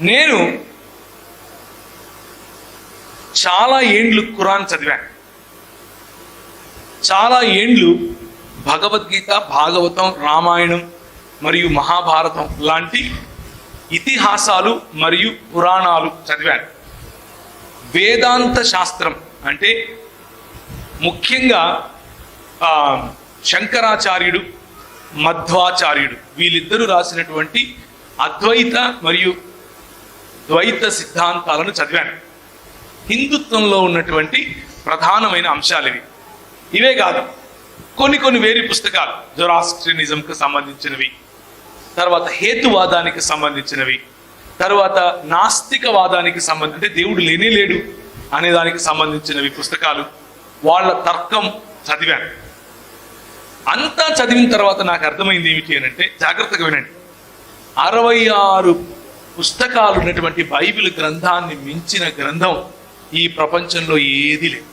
నేను చాలా ఏండ్లు ఖురాన్ చదివాను. చాలా ఏండ్లు భగవద్గీత భాగవతం రామాయణం మరియు మహాభారతం లాంటి ఇతిహాసాలు మరియు పురాణాలు చదివాను. వేదాంత శాస్త్రం అంటే ముఖ్యంగా శంకరాచార్యుడు మధ్వాచార్యుడు వీళ్ళిద్దరూ రాసినటువంటి అద్వైత మరియు ద్వైత సిద్ధాంతాలను చదివాను. హిందుత్వంలో ఉన్నటువంటి ప్రధానమైన అంశాలు ఇవి. ఇవే కాదు కొన్ని కొన్ని వేరే పుస్తకాలు జొరాస్ట్రినిజంకి సంబంధించినవి తర్వాత హేతువాదానికి సంబంధించినవి తర్వాత నాస్తికవాదానికి సంబంధించి అంటే దేవుడు లేనే లేడు అనే దానికి సంబంధించినవి పుస్తకాలు వాళ్ళ తర్కం చదివాను. అంతా చదివిన తర్వాత నాకు అర్థమైంది ఏమిటి అని అంటే జాగ్రత్తగా వినండి. అరవై ఆరు పుస్తకాలు ఉన్నటువంటి బైబిల్ గ్రంథాన్ని మించిన గ్రంథం ఈ ప్రపంచంలో ఏది లేదు.